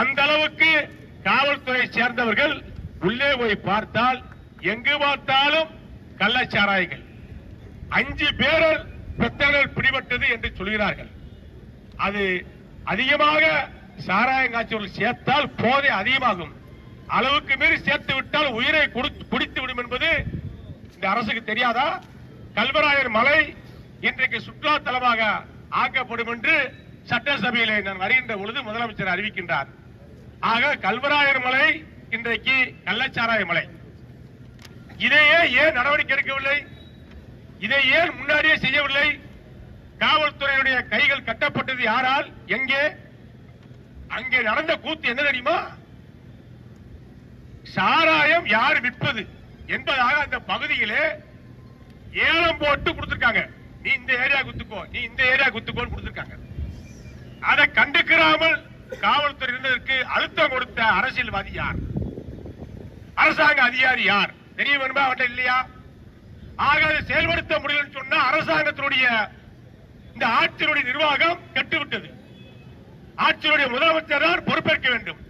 அந்த அளவுக்கு காவல்துறை சேர்ந்தவர்கள் உள்ளே போய் பார்த்தால் எங்கு பார்த்தாலும் கள்ளச்சாராயங்கள். அஞ்சு பேரர் பிரச்சனைகள் பிடிபட்டது என்று சொல்கிறார்கள். அது அதிகமாக சாராயம் காய்ச்சவர்கள் சேர்த்தால் போதை அதிகமாகும். அளவுக்கு மீறி சேர்த்து விட்டால் உயிரை குடித்து விடும் என்பது இந்த அரசுக்கு தெரியாதா? கல்வராயர் மலை இன்றைக்கு சுற்றுலா தலமாக ஆக்கப்படும் என்று சட்டசபையிலே நான் அறிகின்ற பொழுது முதலமைச்சர் அறிவிக்கின்றார். ஆக கல்வராயர் மலை இன்றைக்கு கள்ளச்சாராய மலை. இதையே ஏன் நடவடிக்கை எடுக்கவில்லை? இதை ஏன் முன்னாடியே செய்யவில்லை? காவல்துறையுடைய கைகள் கட்டப்பட்டது யாரால்? எங்கே? அங்கே நடந்த கூத்து என்ன தெரியுமா? சாராயம் யார் விற்பது என்பதாக அந்த பகுதியிலே ஏலம் போட்டு கொடுத்திருக்காங்க. நீ இந்த ஏரியா குத்துக்கோ நீ இந்த ஏரியா குத்துக்கோன்னு கொடுத்திருக்காங்க. அதை கண்டுக்கிறாமல் காவல்துறையினருக்கு அழுத்தம் கொடுத்த அரசியல்வாதி யார்? அரசாங்க அதிகாரி யார்? தெரிய வேணுமா அவட்ட இல்லையா? ஆக அதை செயல்படுத்த முடியலன்னு சொன்னா அரசாங்கத்தினுடைய இந்த ஆட்சியினுடைய நிர்வாகம் கெட்டுவிட்டது. ஆட்சியினுடைய முதலமைச்சர் தான் பொறுப்பேற்க வேண்டும்.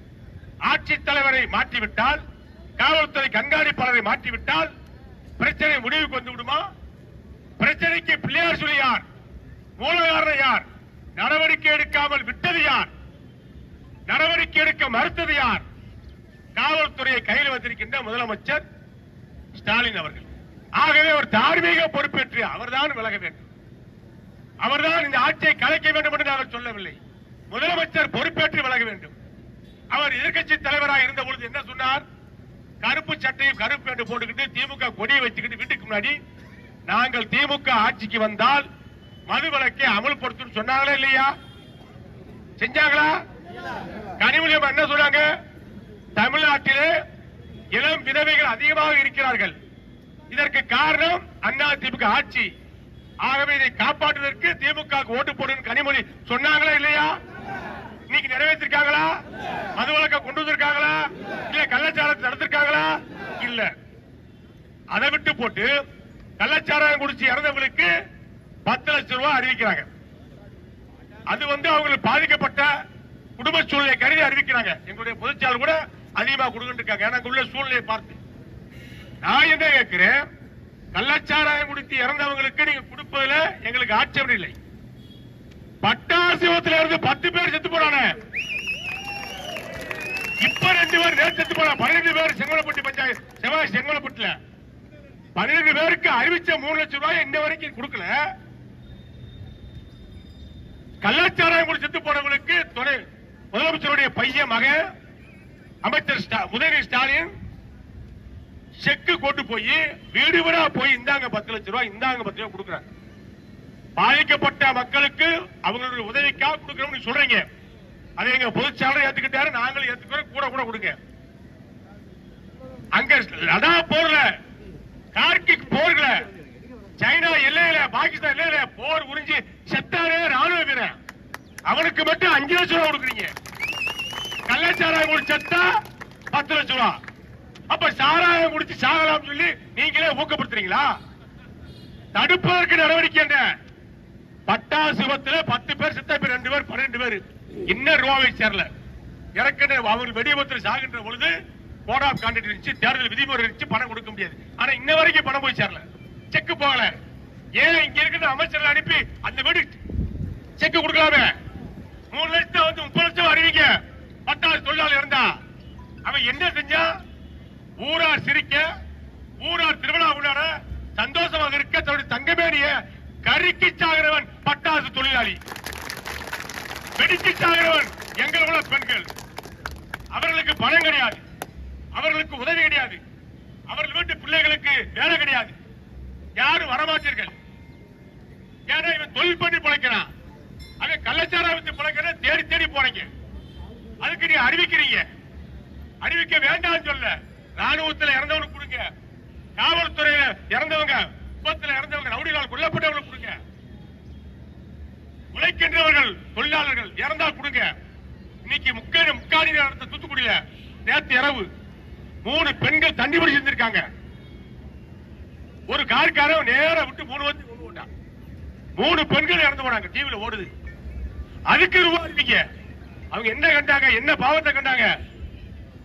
ஆட்சித் தலைவரை மாற்றிவிட்டால் காவல்துறை கண்காணிப்பாளரை மாற்றிவிட்டால் பிரச்சனை முடிவுக்கு வந்து விடுமா? பிரச்சனைக்கு பிள்ளையார் சொல்லி யார்? மூலகாரர் யார்? நடவடிக்கை எடுக்காமல் விட்டது யார்? நடவடிக்கை எடுக்க மறுத்தது யார்? காவல்துறையை கையில் வைத்திருக்கின்ற முதலமைச்சர் ஸ்டாலின் அவர்கள். ஆகவே ஒரு தார்மீக பொறுப்பேற்று அவர்தான் விலக வேண்டும். அவர்தான் இந்த ஆட்சியை கலைக்க வேண்டும் என்று நாங்கள் சொல்லவில்லை. முதலமைச்சர் பொறுப்பேற்று விலக வேண்டும். அவர் எதிர்கட்சி தலைவராக இருந்த பொழுது என்ன சொன்னார்? கருப்பு சட்டையும் கருப்பு என்று போட்டுக்கிட்டு திமுக கொடியை வச்சுக்கிட்டு வீட்டுக்கு முன்னாடி நாங்கள் திமுக ஆட்சிக்கு வந்தால் மது விலக்கை அமல்படுத்தும் சொன்னாங்களா இல்லையா? செஞ்சாங்களா? கனிமொழியம் என்ன சொல்றாங்க? தமிழ்நாட்டிலே இளம் விதவைகள் அதிகமாக இருக்கிறார்கள். இதற்கு காரணம் அண்ணா திமுக ஆட்சி. ஆகவே இதை காப்பாற்றுவதற்கு திமுக ஓட்டு போடுன்னு கனிமொழி சொன்னாங்களா இல்லையா? இன்னைக்கு நிறைவேற்றிருக்காங்களா? மது வழக்க கொண்டு வந்திருக்காங்களா? இல்ல கள்ளச்சாரத்தை நடத்திருக்காங்களா? இல்ல. அதை விட்டு போட்டு கள்ளச்சாரம் குடிச்சு இறந்தவங்களுக்கு பத்து லட்சம் ரூபாய் அறிவிக்கிறாங்க. அது வந்து அவங்களுக்கு பாதிக்கப்பட்ட குடும்ப சூழ்நிலை கருதி அறிவிக்கிறாங்க. எங்களுடைய பொதுச்செயலர் கூட அதிகமா கொடுக்கிட்டு இருக்காங்க எனக்கு உள்ள சூழ்நிலையை பார்த்து. நான் என்ன கேட்கிறேன்? கள்ளச்சாராயம் குடித்து இறந்தவங்களுக்கு நீங்க கொடுப்பதுல எங்களுக்கு ஆட்சேபம் இல்லை. பட்டாசிவத்துல இருந்து பத்து பேர் செத்து போனானே இப்ப ரெண்டு பேர் நேற்று செத்து போனா பன்னிரெண்டு பேர் செங்கலப்பட்டி பஞ்சாயத்து செவ்வாய் செங்கலப்பட்டுல. பன்னிரெண்டு பேருக்கு அறிவிச்ச மூணு லட்சம் ரூபாய் இன்ன வரைக்கும் கொடுக்கல. கள்ளச்சாராயம் குடி செத்து போன அமைச்சருடைய பையன் மகன் அமைச்சர் உதயநிதி ஸ்டாலின் செக்கு கொண்டு போய் வீடு வீடா போய் இந்தாங்க பத்து லட்சம் ரூபாய் இந்தாங்க பத்து ரூபாய் கொடுக்குறாங்க பாதிக்கப்பட்ட மக்களுக்கு அவங்களுடைய உதவிக்காக கொடுக்கிறோம்னு சொல்றீங்க. அதை எங்க பொதுச்சாளர் ஏத்துக்கிட்டாரு நாங்களும் ஏத்துக்கிறோம் கூட கூட கொடுங்க. அங்க லடா போர்ல கார்கிக் போர்ல சைனா எல்லையில பாகிஸ்தான் எல்லையில போர் உறிஞ்சி செத்தாரே ராணுவ வீரன் அவனுக்கு மட்டும் அஞ்சு லட்சம் ரூபாய் கொடுக்குறீங்க. கள்ளச்சாராயம் குடிச்சு செத்தா பத்து லட்சம் ரூபா. அப்ப சாராயம் குடிச்சு சாகலாம் சொல்லி நீங்களே ஊக்கப்படுத்துறீங்களா? தடுப்பதற்கு நடவடிக்கை என்ன? பட்டாசு விபத்துல பத்து பேர் சித்த பேர் ரெண்டு பேர் பன்னெண்டு பேர். இன்னும் ரூபாவை சேரல. இறக்கிற அவர் வெடி விபத்தில் சாகின்ற பொழுது கோட் ஆஃப் கான்டாக்ட் இருந்துச்சு தேர்தல் விதிமுறை இருந்துச்சு பணம் கொடுக்க முடியாது. ஆனா இன்ன வரைக்கும் பணம் போய் சேரல. செக் போகல. ஏன் இங்க இருக்கிற அமைச்சர்கள் அனுப்பி அந்த வீடு செக் கொடுக்கலாமே? மூணு லட்சத்தை வந்து முப்பது லட்சம் அறிவிக்க பட்டாசு தொழிலாளி இருந்தா அவன் என்ன செஞ்சா? ஊரார் சிரிக்க ஊரார் திருவிழா கொண்டாட சந்தோஷமாக இருக்க தன்னுடைய தங்கமேனிய கருக்கி சாகிறவன் பட்டாசு தொழிலாளி. வெடிச்சு சாகிறவன் எங்கள் உள்ள பெண்கள். அவர்களுக்கு பணம் கிடையாது. அவர்களுக்கு உதவி கிடையாது. அவர்கள் வீட்டு பிள்ளைகளுக்கு வேலை கிடையாது. யாரும் வரமாட்டீர்கள். ஏன்னா இவன் தொழில் பண்ணி பிழைக்கிறான். அவன் கள்ளச்சாரா வித்து பிழைக்கிற தேடி தேடி போறீங்க. அதுக்கு நீ அறிவிக்கிறீங்க. அறிவிக்க வேண்டாம்னு சொல்ல. ராணுவத்துல இறந்தவனுக்கு கொடுங்க. காவல்துறையில இறந்தவங்க விபத்துல இறந்தவங்க ரவுடிகளால் கொல்லப்பட்டவங்களுக்கு கொடுங்க. உழைக்கின்றவர்கள் தொழிலாளர்கள் இறந்தால் கொடுங்க. இன்னைக்கு முக்காணி முக்காடி நடந்த தூத்துக்குடியில நேத்து இரவு மூணு பெண்கள் தண்ணி பிடிச்சி இருந்திருக்காங்க. ஒரு கார்காரன் நேரா விட்டு மூணு வந்து கொண்டு போட்டான். மூணு பெண்கள் இறந்து போனாங்க டிவியில ஓடுது. அதுக்கு ரூபாய் அவங்க என்ன கண்டாங்க என்ன பாவத்தை கண்டாங்க?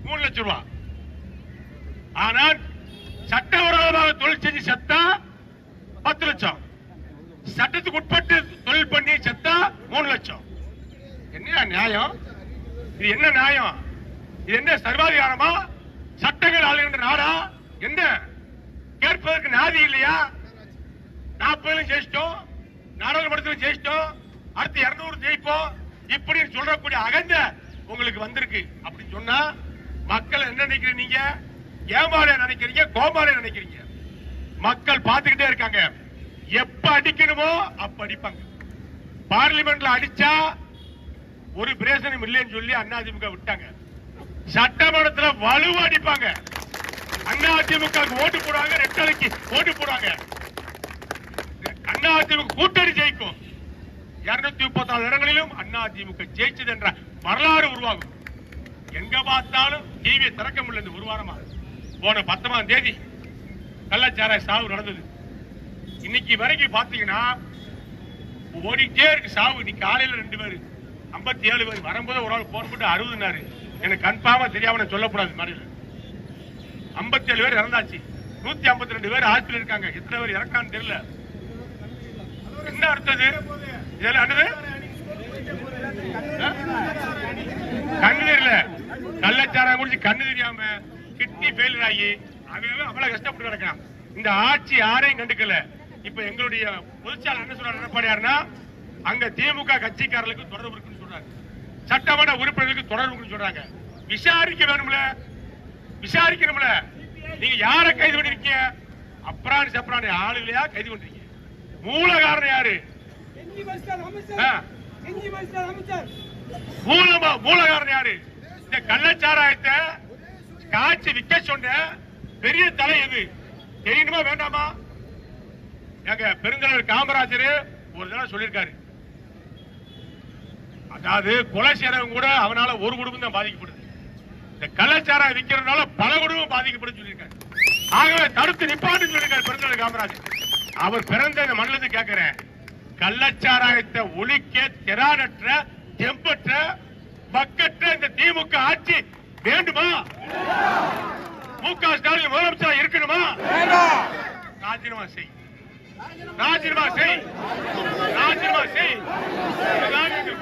மூணு லட்சம் ரூபாய் ஆனால் சட்டவிரோதமாக தொழில் செஞ்சு செத்தா பத்து லட்சம். சட்டத்துக்கு உட்பட்டு தொழில் பண்ணி செத்தா மூணு லட்சம். என்ன நியாயம்? இது என்ன நியாயம்? இது என்ன சர்வாதிகாரமா? சட்டங்கள் ஆளுகின்ற நாடா? என்ன? கேட்பதற்கு நாதி இல்லையா? நாற்பதுலையும் ஜெயிச்சிட்டோம். நாடாளுமன்றத்திலும் ஜெயிச்சிட்டோம். அடுத்து இருநூறு ஜெயிப்போம். இப்படி சொல்றக்கூடிய அகந்த உங்களுக்கு வந்திருக்கு. அப்படி சொன்னா என்ன நினைக்கிறீங்க? நீங்க ஏமாலே நினைக்கிறீங்க? கோமாலே நினைக்கிறீங்க? மக்கள் பார்த்துக்கிட்டே இருக்காங்க. எப்ப அடிக்கணுமோ அப்ப அடிப்பாங்க. பார்லிமெண்ட்ல அடிச்சா ஒரு பிரேசனம் இல்லைன்னு சொல்லி அதிமுக விட்டாங்க. சட்டமன்றத்துல வலுவா அடிப்பாங்க. அதிமுக ஓட்டு போடுவாங்க ரெட்டலைக்கு ஓட்டு போடுவாங்க. அதிமுக கூட்டணி ஜெயிக்கும். இருநூத்தி முப்பத்தி நாலு இடங்களிலும் அதிமுக ஜெயிச்சது என்ற வரலாறு உருவாகும். எங்க பார்த்தாலும் டிவியை திறக்க முடியல இந்த ஒரு வாரமா. போன பத்தொன்பதாம் தேதி கள்ளச்சாராய சாவு நடந்தது. இன்னைக்கு வரைக்கும் பாத்தீங்கன்னா ஓடிட்டே இருக்கு சாவு. இன்னைக்கு காலையில ரெண்டு பேரு 57 ஏழு பேர் வரும்போது ஒரு ஆள் போன் போட்டு அறுபதுனாரு எனக்கு கன்ஃபார்மா தெரியாம சொல்லக்கூடாது மாதிரில 57 ஏழு பேர் இறந்தாச்சு. நூத்தி ஐம்பத்தி ரெண்டு பேர் ஆஸ்பத்திரி இருக்காங்க. எத்தனை பேர் இறக்கான்னு தெரியல. என்ன அர்த்தது இதெல்லாம் ஆ? கண்ணு தெரியல கள்ளச்சாரம் குடிச்சு கண்ணு தெரியாம கிட்னி ஃபெயிலியர் ஆகி அவன் அவ்வளவு கஷ்டப்பட்டு கிடக்கான் இந்த ஆட்சி யாரையும் கண்டுக்கல. இப்ப எங்களுடைய பொதுச்சாளர் என்ன சொல்றாரு எடப்பாடியாருன்னா அங்க திமுக கட்சிக்காரர்களுக்கு தொடர்பு இருக்குன்னு சொல்றாரு. சட்டமன்ற உறுப்பினர்களுக்கு தொடர்பு இருக்குன்னு சொல்றாங்க. விசாரிக்க வேணும்ல. விசாரிக்கணும்ல. நீங்க யாரை கைது பண்ணிருக்கீங்க? அப்ராணி சப்ராணி ஆளுகளையா கைது பண்றீங்க. மூல காரணம் யாரு? மூலமா மூலகாரன் யாரு? இந்த கள்ளச்சாராயத்தை காய்ச்சி விக்க சொன்ன பெரிய தலை எது? தெரியணுமா வேண்டாமா? எங்க பெருந்தலைவர் காமராஜர் ஒரு தடவை சொல்லியிருக்காரு. அதாவது கொலை செய்யறவங்க கூட அவனால ஒரு குடும்பம் தான் பாதிக்கப்படுது. இந்த கள்ளச்சாராயம் விற்கிறதுனால பல குடும்பம் பாதிக்கப்படுது சொல்லியிருக்காரு. ஆகவே தடுத்து நிப்பாட்டு சொல்லியிருக்காரு பெருந்தலைவர் காமராஜர். அவர் பிறந்த இந்த மண்டலத்தை கேட்கிறேன். கள்ளச்சாராயத்தை ஒழிக்க திராடற்ற தெம்பற்ற மக்கற்ற இந்த திமுக ஆட்சி வேண்டுமா? மு க ஸ்டாலின் முதலமைச்சர் இருக்கணுமா? ராஜினாமா செய். ராஜினாமா செய். ராஜினாமா செய். இதுதான் எங்கள்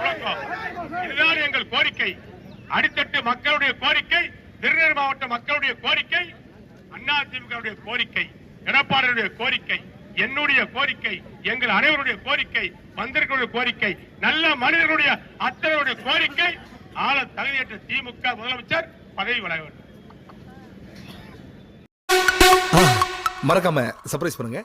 இதுதான் எங்கள் கோரிக்கை. அடித்தட்டு மக்களுடைய கோரிக்கை திருநெல் மாவட்ட மக்களுடைய கோரிக்கை அண்ணா திமுக கோரிக்கை எடப்பாடியுடைய கோரிக்கை என்னுடைய கோரிக்கை எங்கள் அனைவருடைய கோரிக்கை மந்திரிகளுடைய கோரிக்கை நல்ல மனிதர்களுடைய அத்தனையுடைய கோரிக்கை ஆள தகுதியற்ற திமுக முதலமைச்சர் பதவி விலக வேண்டும். மறக்காம சர்ப்ரைஸ் பண்ணுங்க.